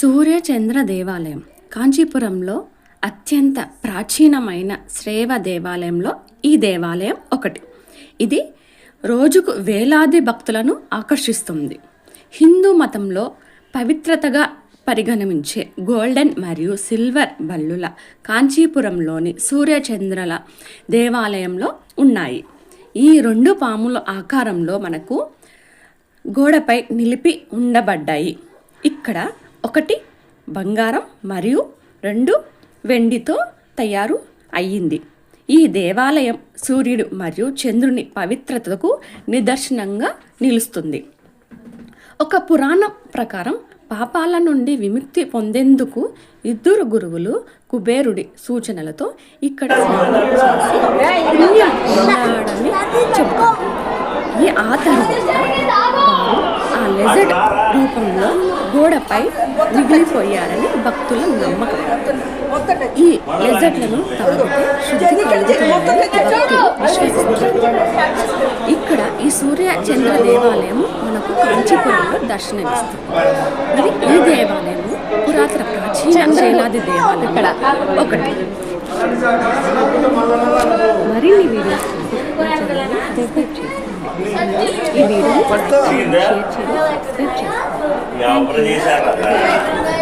సూర్యచంద్ర దేవాలయం. కాంచీపురంలో అత్యంత ప్రాచీనమైన శ్రేవ దేవాలయంలో ఈ దేవాలయం ఒకటి. ఇది రోజుకు వేలాది భక్తులను ఆకర్షిస్తుంది. హిందూ మతంలో పవిత్రతగా పరిగణించే గోల్డెన్ మరియు సిల్వర్ బల్లుల కాంచీపురంలోని సూర్యచంద్రల దేవాలయంలో ఉన్నాయి. ఈ రెండు పాముల ఆకారంలో మనకు గోడపై నిలిపి ఉండబడ్డాయి. ఇక్కడ ఒకటి బంగారం మరియు రెండు వెండితో తయారు అయ్యింది. ఈ దేవాలయం సూర్యుడు మరియు చంద్రుని పవిత్రతకు నిదర్శనంగా నిలుస్తుంది. ఒక పురాణం ప్రకారం పాపాల నుండి విముక్తి పొందేందుకు ఇద్దరు గురువులు కుబేరుడి సూచనలతో ఇక్కడ ఆ తర్వాత లెజర్డ్ రూపంలో గోడపై మిగిలిపోయారని భక్తుల నమ్మకం. ఈ లెజర్డ్లను తాగితే శుద్ధి ఇక్కడ ఈ సూర్య చంద్ర దేవాలయం మనకు కాంచీపురంలో దర్శనమిస్తుంది. మరి ఈ దేవాలయం పురాతన ప్రాచీన శైలాది దేవాలయం. ఇక్కడ ఒకటి. మరిన్ని వీడియోస్ ఈ వీడియో షేర్ చేయండి సబ్స్క్రైబ్ చేయండి